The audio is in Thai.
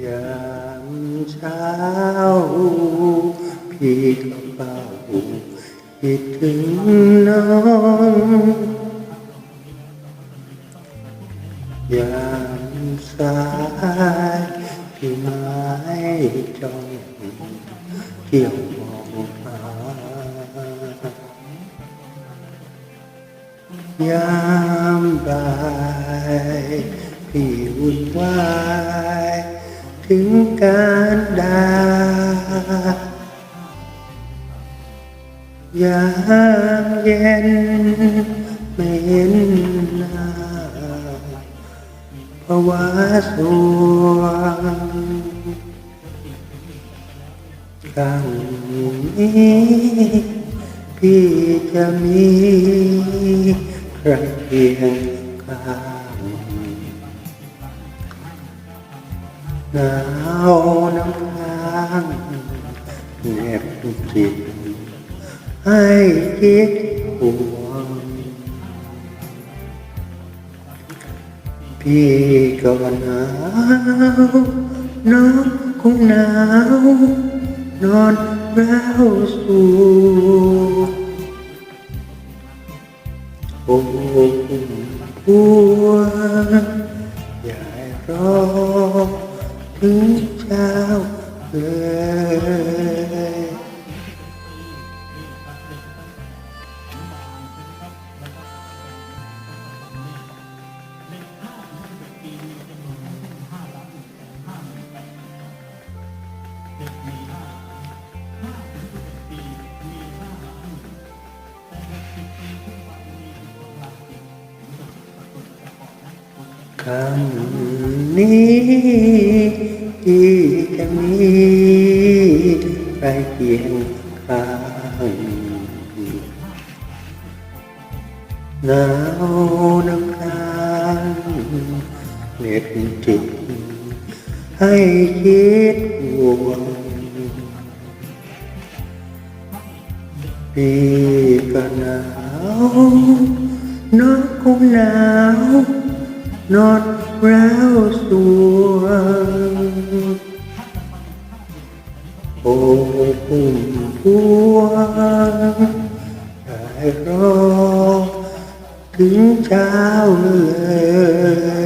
ยามเช้า พี่ก็เฝ้าคิดถึงน้องยามสายพี่ไม้จ้องเที่ยวมองหายามบ่ายพี่วุ่นวาย ถึงการดายามเย็นไม่เห็นหน้าภาวะสวงครั้งนี้พี่จะมีใครเพียงข้า หนาวน้ำค้างเหน็บจิตให้คิดห่วง พี่ก็หนาวน้องคงหนาวนอนร้าวสูโอ้ผัวอย่าให้รอง เช้าเล คำนี้ที่จะมีไปเคียงข้างหนาวน้ำค้างเหน็บจิตให้คิดห่วงพี่ก็หนาวน้องคงหนาว นอนร้าวสวงโอ้พุ่มพวงได้รอถึงเช้าเลย